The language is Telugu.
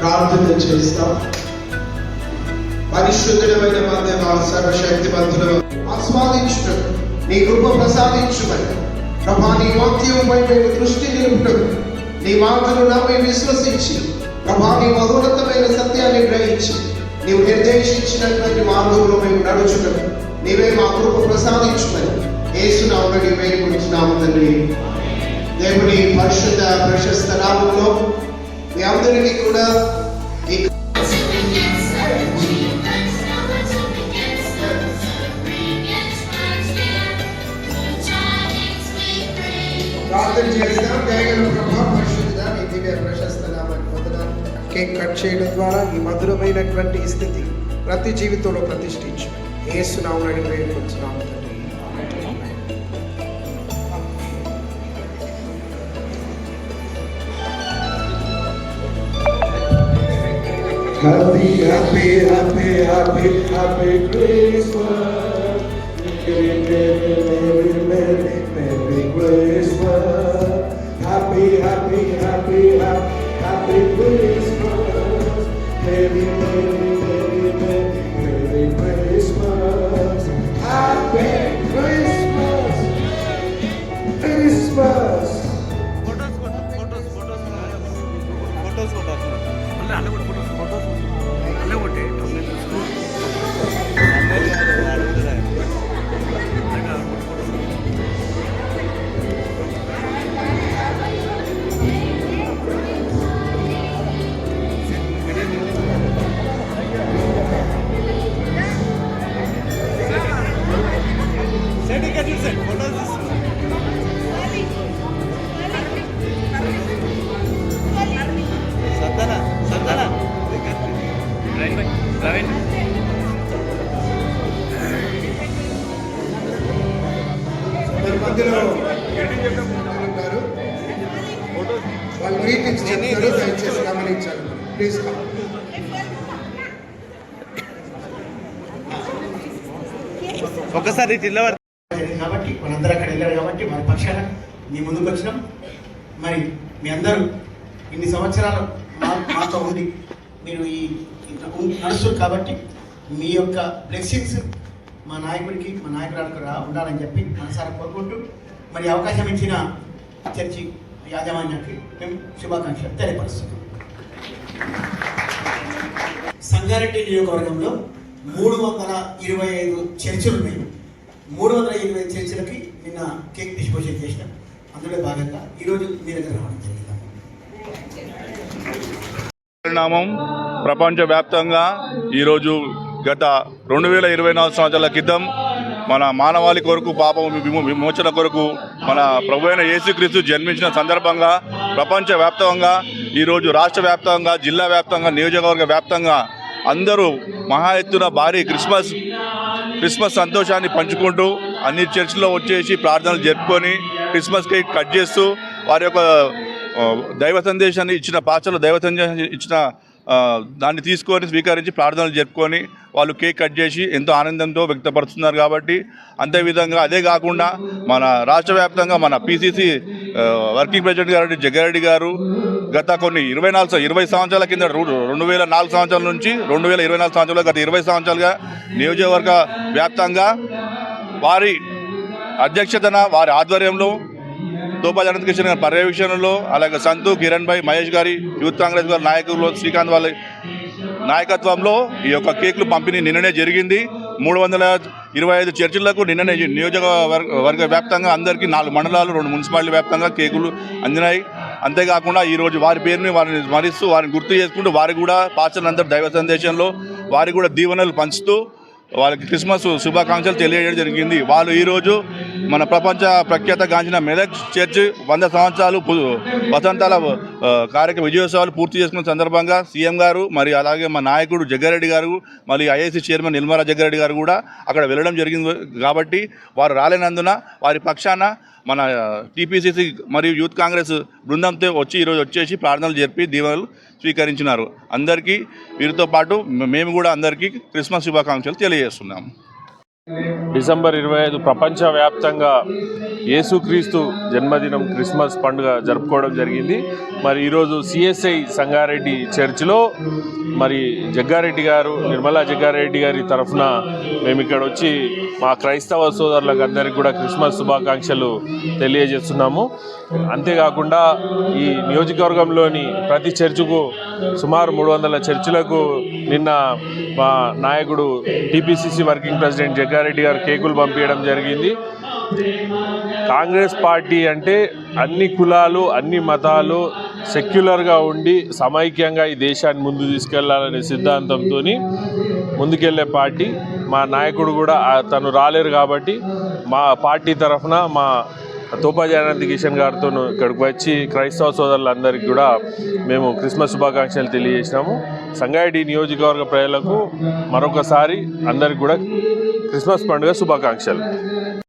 చేస్తాం. పరిశుద్ధుడమైన మా దేవ సర్వశక్తి ఆస్వాదించడం నీ కృప ప్రసాదించమని ప్రభా నీ వాక్యంపై మేము దృష్టి నిలుపుటం నీ మాటలు నాపై విశ్వసించి ప్రభా నీ మధురతమైన సత్యాన్ని గ్రహించి నీవు నిర్దేశించినటువంటి మార్గంలో మేము నడుచుటం నీవే మా కృప ప్రసాదించమని ఏసునామని వేడుకుంటున్నాము తండ్రి. దేవుని పరిశుద్ధ ప్రశస్త నామంలో మీ అందరికీ కూడా ఈ ప్రార్థన చేస్తాం దయగల ప్రభా పరిశుద్ధ నీ దివ్య ప్రశస్త పొందడం కేక్ కట్ చేయడం ద్వారా ఈ మధురమైనటువంటి స్థితి ప్రతి జీవితంలో ప్రతిష్ఠించు. ఏసునామని అడిగి వేడుకుంటున్నాము Happy, happy, happy, happy, happy Christmas. Praveen Praveen మన మధ్యలో వాళ్ళు గ్రీటింగ్స్ చెప్తారు దయచేసి గమనించాలి ప్లీజ్ కమ్ ఒకసారి చిల్లవారు కాబట్టి మనందరూ అక్కడ వెళ్ళారు కాబట్టి మన పక్షాన మీ ముందుకు వచ్చినాం. మరి మీ అందరూ ఇన్ని సంవత్సరాలు మా- మాతో ఉంది మీరు ఈ ఇంత నడుస్తారు కాబట్టి మీ యొక్క బ్లెస్సింగ్స్ మా నాయకుడికి మా నాయకురాలకు రా ఉండాలని చెప్పి మనసారా కోరుకుంటూ మరి అవకాశం ఇచ్చిన చర్చి యాజమాన్యానికి మేము శుభాకాంక్షలు తెలియపరుస్తున్నాం. సంగారెడ్డి నియోజకవర్గంలో మూడు వందల ఇరవై ఐదు చర్చిలు ఉన్నాయి. మూడు వందల ఇరవై చర్చలకి నిన్న కేక్ డిస్పోజల్ చేసినాం అందులో భాగంగా ఈరోజు మీ దగ్గర రావడం జరిగింది. పరిణామం ప్రపంచవ్యాప్తంగా ఈరోజు గత రెండు వేల ఇరవై నాలుగు సంవత్సరాల క్రితం మన మానవాళి కొరకు పాపం విమోచన కొరకు మన ప్రభు అయిన యేసుక్రీస్తు జన్మించిన సందర్భంగా ప్రపంచవ్యాప్తంగా ఈరోజు రాష్ట్ర వ్యాప్తంగా జిల్లా వ్యాప్తంగా నియోజకవర్గ వ్యాప్తంగా అందరూ మహా ఎత్తున భారీ క్రిస్మస్ క్రిస్మస్ సంతోషాన్ని పంచుకుంటూ అన్ని చర్చిలో వచ్చేసి ప్రార్థనలు జరుపుకొని క్రిస్మస్ కేక్ కట్ చేస్తూ వారి యొక్క దైవ సందేశాన్ని ఇచ్చిన పాచలు దైవ సందేశాన్ని ఇచ్చిన దాన్ని తీసుకొని స్వీకరించి ప్రార్థనలు జరుపుకొని వాళ్ళు కేక్ కట్ చేసి ఎంతో ఆనందంతో వ్యక్తపరుస్తున్నారు కాబట్టి అంతే విధంగా అదే కాకుండా మన రాష్ట్ర వ్యాప్తంగా మన పిసిసి వర్కింగ్ ప్రెసిడెంట్ గారు జగ్గారెడ్డి గారు గత కొన్ని ఇరవై నాలుగు ఇరవై సంవత్సరాల కింద రెండు వేల నాలుగు సంవత్సరాల నుంచి రెండు వేల ఇరవై నాలుగు సంవత్సరాలు గత ఇరవై సంవత్సరాలుగా నియోజకవర్గ వ్యాప్తంగా వారి అధ్యక్షతన వారి ఆధ్వర్యంలో తోపాజ్ అనంతకృష్ణ గారి పర్యవేక్షణలో అలాగే సంతు కిరణ్ భాయ్ మహేష్ గారి యూత్ కాంగ్రెస్ గారి నాయకులు శ్రీకాంత్ వాళ్ళ నాయకత్వంలో ఈ యొక్క కేకులు పంపిణీ నిన్ననే జరిగింది. మూడు వందల ఇరవై ఐదు చర్చిలకు నిన్ననే నియోజకవర్గ వర్గ వ్యాప్తంగా అందరికీ నాలుగు మండలాలు రెండు మున్సిపాలిటీ వ్యాప్తంగా కేకులు అందినాయి. అంతేకాకుండా ఈరోజు వారి పేరుని వారిని స్మరిస్తూ వారిని గుర్తు చేసుకుంటూ వారికి కూడా పాత్రలందరూ దైవ సందేశంలో వారికి కూడా దీవెనలు పంచుతూ వాళ్ళకి క్రిస్మస్ శుభాకాంక్షలు తెలియజేయడం జరిగింది. వాళ్ళు ఈరోజు మన ప్రపంచ ప్రఖ్యాత గాంచిన మెదక్ చర్చ్ వంద సంవత్సరాలు వసంతాల కార్యక్రమ విజయోత్సవాలు పూర్తి చేసుకున్న సందర్భంగా సీఎం గారు మరి అలాగే మా నాయకుడు జగ్గారెడ్డి గారు మరి ఐఏసీ చైర్మన్ నిర్మలా జగ్గారెడ్డి గారు కూడా అక్కడ వెళ్ళడం జరిగింది. కాబట్టి వారు రాలేనందున వారి పక్షాన మన టీపీసీసీ మరియు యూత్ కాంగ్రెస్ బృందంతో వచ్చి ఈరోజు వచ్చేసి ప్రార్థనలు జరిపి దీవెనలు స్వీకరించినారు. అందరికీ వీరితో పాటు మేము కూడా అందరికీ క్రిస్మస్ శుభాకాంక్షలు తెలియజేస్తున్నాము డిసెంబర్ ఇరవై ఐదు ప్రపంచవ్యాప్తంగా యేసుక్రీస్తు జన్మదినం క్రిస్మస్ పండుగ జరుపుకోవడం జరిగింది. మరి ఈరోజు సిఎస్ఐ సంగారెడ్డి చర్చిలో మరి జగ్గారెడ్డి గారు నిర్మలా జగ్గారెడ్డి గారి తరఫున మేము ఇక్కడ వచ్చి మా క్రైస్తవ సోదరులకు అందరికీ కూడా క్రిస్మస్ శుభాకాంక్షలు తెలియజేస్తున్నాము. అంతేకాకుండా ఈ నియోజకవర్గంలోని ప్రతి చర్చుకు సుమారు మూడు వందల చర్చిలకు నిన్న మా నాయకుడు టీపీసీసీ వర్కింగ్ ప్రెసిడెంట్ జగ్గారెడ్డి గారు కేకులు పంపించడం జరిగింది. కాంగ్రెస్ పార్టీ అంటే అన్ని కులాలు అన్ని మతాలు సెక్యులర్గా ఉండి సమైక్యంగా ఈ దేశాన్ని ముందు తీసుకెళ్ళాలనే సిద్ధాంతంతో ముందుకెళ్ళే పార్టీ. మా నాయకుడు కూడా తను రాలేరు కాబట్టి మా పార్టీ తరఫున మా తోపాజానంద్ కిషన్ గారితో ఇక్కడికి వచ్చి క్రైస్తవ సోదరులందరికీ కూడా మేము క్రిస్మస్ శుభాకాంక్షలు తెలియజేసినాము. సంగారెడ్డి నియోజకవర్గ ప్రజలకు మరొకసారి అందరికి కూడా క్రిస్మస్ పండుగ శుభాకాంక్షలు.